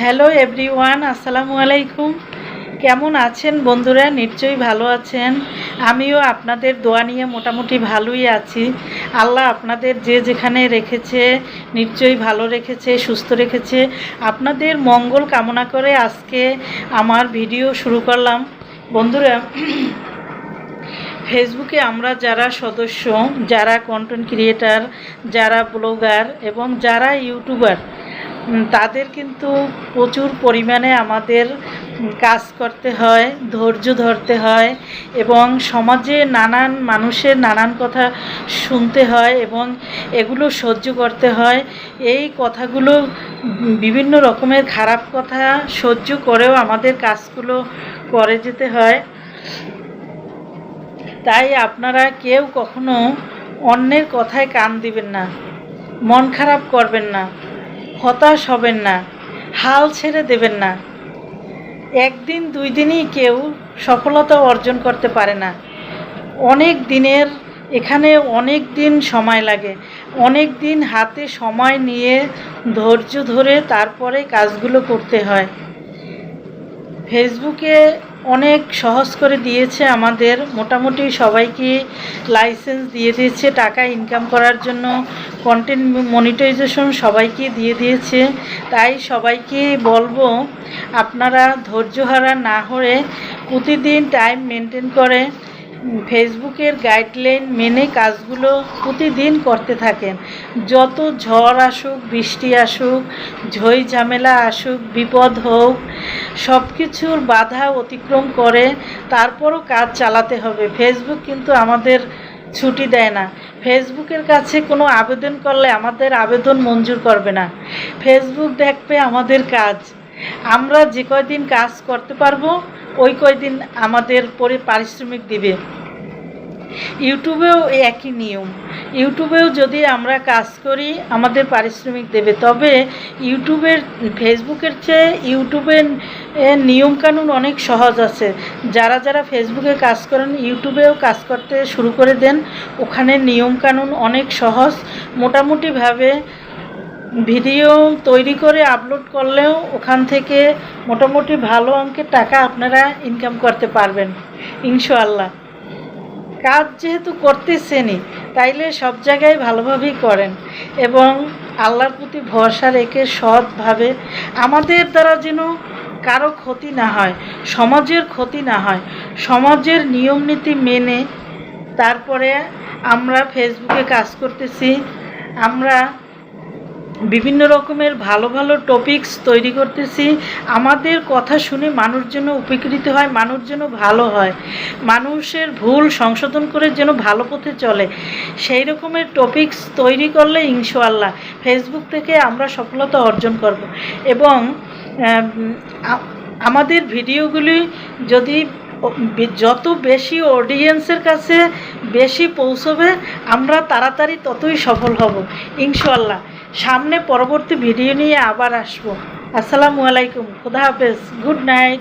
Hello everyone, আসসালামু আলাইকুম। কেমন আছেন বন্ধুরা? নিশ্চয়ই ভালো আছেন। আমিও আপনাদের দোয়া নিয়ে মোটামুটি ভালোই আছি। আল্লাহ আপনাদের যে যেখানে রেখেছে, নিশ্চয়ই ভালো রেখেছে, সুস্থ রেখেছে। আপনাদের মঙ্গল কামনা করে আজকে আমার ভিডিও শুরু করলাম। বন্ধুরা, ফেসবুকে আমরা যারা সদস্য, যারা কন্টেন্ট ক্রিয়েটার যারা ব্লগার এবং যারা ইউটিউবার তাদের কিন্তু প্রচুর পরিমাণে আমাদের কাজ করতে হয়, ধৈর্য ধরতে হয় এবং সমাজে নানান মানুষের নানান কথা শুনতে হয় এবং এগুলো সহ্য করতে হয়। এই কথাগুলো বিভিন্ন রকমের খারাপ কথা সহ্য করেও আমাদের কাজগুলো করে যেতে হয়। তাই আপনারা কেউ কখনো অন্যের কথায় কান দিবেন না, মন খারাপ করবেন না। হতাশ হবেন না, হাল ছেড়ে দেবেন না। একদিন, দুই দিনই কেউ সফলতা অর্জন করতে পারে না। অনেক দিনের, এখানে অনেক দিন সময় লাগে। অনেক দিন হাতে সময় নিয়ে, ধৈর্য ধরে তারপরে কাজগুলো করতে হয়। ফেসবুকে অনেক সহজ করে দিয়েছে আমাদের। মোটামুটি সবাইকে লাইসেন্স দিয়ে দিয়েছে, টাকা ইনকাম করার জন্য। কন্টেন্ট মনিটাইজেশন সবাইকে দিয়ে দিয়েছে। তাই সবাইকে বলব, আপনারা ধৈর্যহারা না হয়ে প্রতিদিন টাইম মেনটেন করে, ফেসবুকের গাইডলাইন মেনে কাজগুলো প্রতিদিন করতে থাকেন। যত ঝড় আসুক, বৃষ্টি আসুক, ঝই ঝামেলা আসুক, বিপদ হোক সব কিছুর বাধা অতিক্রম করে তারপরও কাজ চালাতে হবে। ফেসবুক কিন্তু আমাদের ছুটি দেয় না। ফেসবুকের কাছে কোনো আবেদন করলে আমাদের আবেদন মঞ্জুর করবে না। ফেসবুক দেখবে আমাদের কাজ। আমরা যে কয়দিন কাজ করতে পারব, ওই কয়দিন আমাদের পরে, পারিশ্রমিক দিবে। ইউটিউবেও একই নিয়ম। ইউটিউবেও যদি আমরা কাজ করি, আমাদের পারিশ্রমিক দেবে। তবে ইউটিউবের, ফেসবুকের চেয়ে ইউটিউবের নিয়মকানুন অনেক সহজ আছে। যারা যারা ফেসবুকে কাজ করেন, ইউটিউবেও কাজ করতে শুরু করে দেন। ওখানে নিয়মকানুন অনেক সহজ। মোটামুটিভাবে ভিডিও তৈরি করে আপলোড করলেও ওখান থেকে মোটামুটি ভালো অঙ্কের টাকা আপনারা ইনকাম করতে পারবেন। ইনশাআল্লাহ। কাজ যেহেতু করতেছেনই, তাইলে সব জায়গায় ভালোভাবেই করেন। এবং আল্লাহর প্রতি ভরসা রেখে সৎভাবে আমাদের দ্বারা যেন কারও ক্ষতি না হয়, সমাজের ক্ষতি না হয়, সমাজের নিয়ম নীতি মেনে তারপরে আমরা ফেসবুকে কাজ করতেছি, আমরা বিভিন্ন রকমের ভালো ভালো টপিকস তৈরি করতেছি। আমাদের কথা শুনে মানুষ যেন উপকৃত হয়, মানুষ যেন ভালো হয়। মানুষের ভুল সংশোধন করে যেন ভালো পথে চলে। সেই রকমের টপিকস তৈরি করলে ইনশাআল্লাহ ফেসবুক থেকে আমরা সফলতা অর্জন করব। এবং আমাদের ভিডিওগুলি যদি যত বেশি অডিয়েন্সের কাছে বেশি পৌঁছবে, আমরা তাড়াতাড়ি ততই সফল হব ইনশাল্লাহ সামনে পরবর্তী ভিডিও নিয়ে আবার আসব। আসসালামু আলাইকুম খুদা হাফেজ গুড নাইট